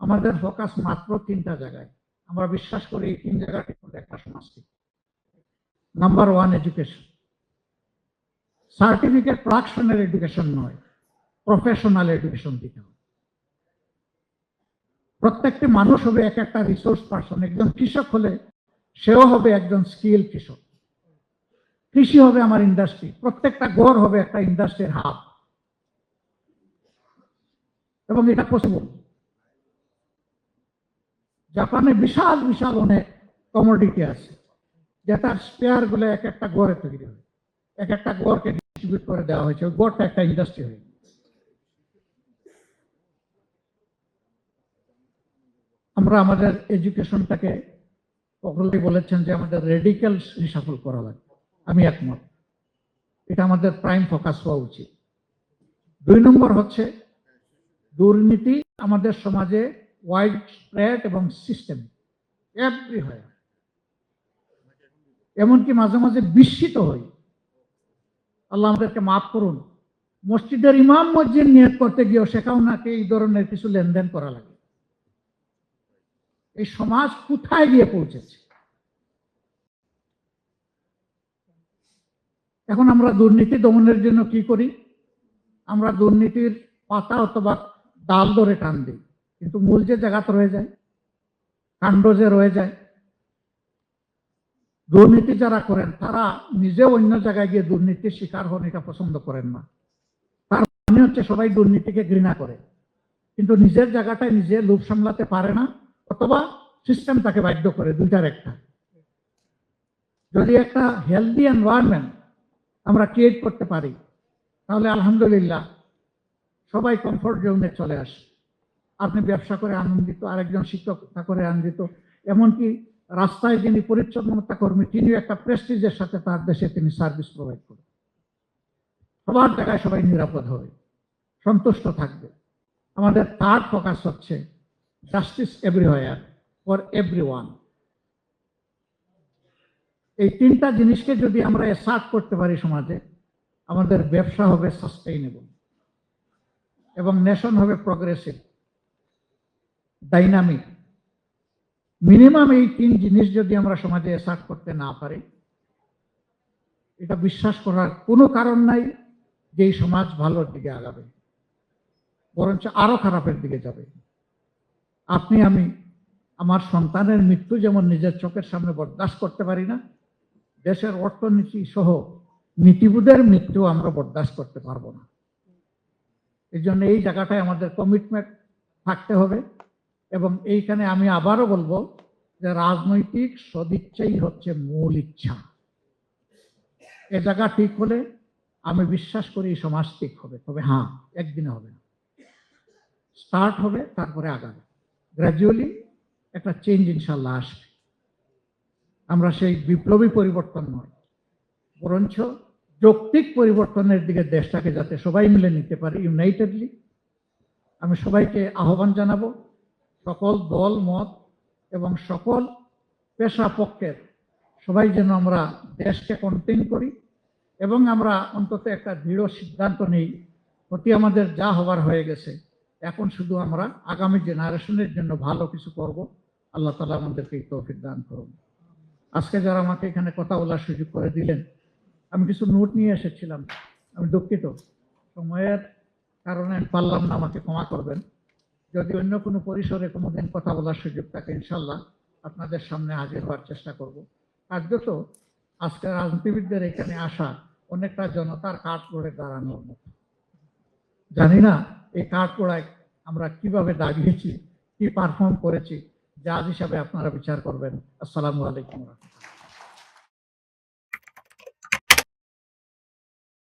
আমাদের ফোকাস মাত্র তিনটা জায়গায়। আমরা বিশ্বাস করি এই তিন জায়গাটি একটা সমাজকে নাম্বার ওয়ান এডুকেশন সার্টিফিকেট প্রাকশনের এডুকেশন নয় প্রফেশনাল এডুকেশন দিতে হবে। প্রত্যেকটি মানুষ হবে এক একটা রিসোর্স পার্সন একজন কৃষক হলে সেও হবে একজন স্কিল কৃষক। কৃষি হবে আমার ইন্ডাস্ট্রি প্রত্যেকটা গড় হবে একটা ইন্ডাস্ট্রির হাব এবং এটা পসিবল জাপানে বিশাল বিশাল অনেক কমোডিটি আছে যেটার স্পেয়ারগুলো এক একটা গড়ে তৈরি হয়। এক একটা গড়কে ডিস্ট্রিবিউট করে দেওয়া হয়েছে গড়টা একটা ইন্ডাস্ট্রি হয়ে আমরা আমাদের এডুকেশনটাকে সকলেই বলেছেন যে আমাদের রেডিক্যাল রিসাফল করা লাগবে। আমি একমত। এটা আমাদের প্রাইম ফোকাস হওয়া উচিত। দুই নম্বর হচ্ছে, দুর্নীতি আমাদের সমাজে ওয়াইড স্প্রেড এবং সিস্টেম এভরিহোয়ার এমনকি মাঝে মাঝে বিস্মিত হই। আল্লাহ আমাদেরকে মাফ করুন। মসজিদের ইমাম মসজিদ নিয়োগ করতে গিয়েও সেখানেও নাকি এই ধরনের কিছু লেনদেন করা লাগে। এই সমাজ কোথায় গিয়ে পৌঁছেছে? এখন আমরা দুর্নীতি দমনের জন্য কি করি? আমরা দুর্নীতির পাতা অথবা ডাল ধরে টান দিই। কিন্তু মূল যে জায়গাতে রয়ে যায়, কাণ্ড যে রয়ে যায়, দুর্নীতি যারা করেন, তারা নিজে অন্য জায়গায় গিয়ে দুর্নীতির শিকার হন, এটা পছন্দ করেন না। তার মানে হচ্ছে সবাই দুর্নীতিকে ঘৃণা করে। কিন্তু নিজের জায়গাটায় নিজে লোভ সামলাতে পারে না, অথবা সিস্টেম তাকে বাধ্য করে, দুইটার একটা। যদি একটা হেলদি এনভায়রনমেন্ট আমরা ক্রিয়েট করতে পারি, তাহলে আলহামদুলিল্লাহ সবাই কমফোর্ট জোনে চলে আসে। আপনি ব্যবসা করে আনন্দিত, আরেকজন শিক্ষকতা করে আনন্দিত। এমনকি রাস্তায় যিনি পরিচ্ছন্নতা কর্মী, তিনিও একটা প্রেস্টিজের সাথে তার দেশে তিনি সার্ভিস প্রোভাইড করেন। সবার জায়গায় সবাই নিরাপদ হবে সন্তুষ্ট থাকবে। আমাদের তার ফোকাস হচ্ছে justice everywhere for everyone এই তিনটা জিনিসকে যদি আমরা এসার্ট করতে পারি সমাজে, আমাদের ব্যবসা হবে সাস্টেইনেবল এবং নেশন হবে প্রগ্রেসিভ ডাইনামিক। মিনিমাম এই তিন জিনিস যদি আমরা সমাজে এসার্ট করতে না পারি, এটা বিশ্বাস করার কোনো কারণ নাই যে এই সমাজ ভালোর দিকে আগাবে, বরঞ্চ আরও খারাপের দিকে যাবে। আপনি, আমি, আমার সন্তানের মৃত্যু যেমন নিজের চোখের সামনে বরদাস্ত করতে পারি না, দেশের অর্থনীতি সহ নীতিবোধের মৃত্যু আমরা বরদাস্ত করতে পারব না। এই জন্য এই জায়গাটায় আমাদের কমিটমেন্ট থাকতে হবে। এবং এইখানে আমি আবারও বলব যে রাজনৈতিক সদিচ্ছাই হচ্ছে মূল ইচ্ছা। এ জায়গা ঠিক হলে আমি বিশ্বাস করি সমাজ ঠিক হবে। তবে হ্যাঁ একদিনে হবে না। স্টার্ট হবে, তারপরে আগাবে। গ্র্যাজুয়ালি একটা চেঞ্জ ইনশাল্লাহ আসবে। আমরা সেই বিপ্লবী পরিবর্তন নয়, বরঞ্চ যৌক্তিক পরিবর্তনের দিকে দেশটাকে যাতে সবাই মিলে নিতে পারে ইউনাইটেডলি আমি সবাইকে আহ্বান জানাব সকল দল, মত এবং সকল পেশা পক্ষের সবাই যেন আমরা দেশকে কন্টেন করি এবং আমরা অন্তত একটা দৃঢ় সিদ্ধান্ত নেই অতি আমাদের যা হবার হয়ে গেছে। এখন শুধু আমরা আগামী জেনারেশনের জন্য ভালো কিছু করব। আল্লাহ তালা আমাদেরকে তৌফিক দান করুন। আজকে যারা আমাকে এখানে কথা বলার সুযোগ করে দিলেন, আমি কিছু নোট নিয়ে এসেছিলাম। আমি দুঃখিত। সময়ের কারণে পারলাম না, আমাকে ক্ষমা করবেন। যদি অন্য কোনো পরিসরে কোনোদিন কথা বলার সুযোগ থাকে ইনশাল্লাহ আপনাদের সামনে হাজির হওয়ার চেষ্টা করব। কার্যত আজকে রাজনীতিবিদদের এখানে আসা অনেকটা জনতার কাঠ পড়ে দাঁড়ানোর মতো। জানি না এই কাঠ পড়ায় আমরা কীভাবে দাঁড়িয়েছি, কি পারফর্ম করেছি যা হিসাবে আপনারা বিচার করবেন। আসসালামু আলাইকুম। রহমতুল্লাহ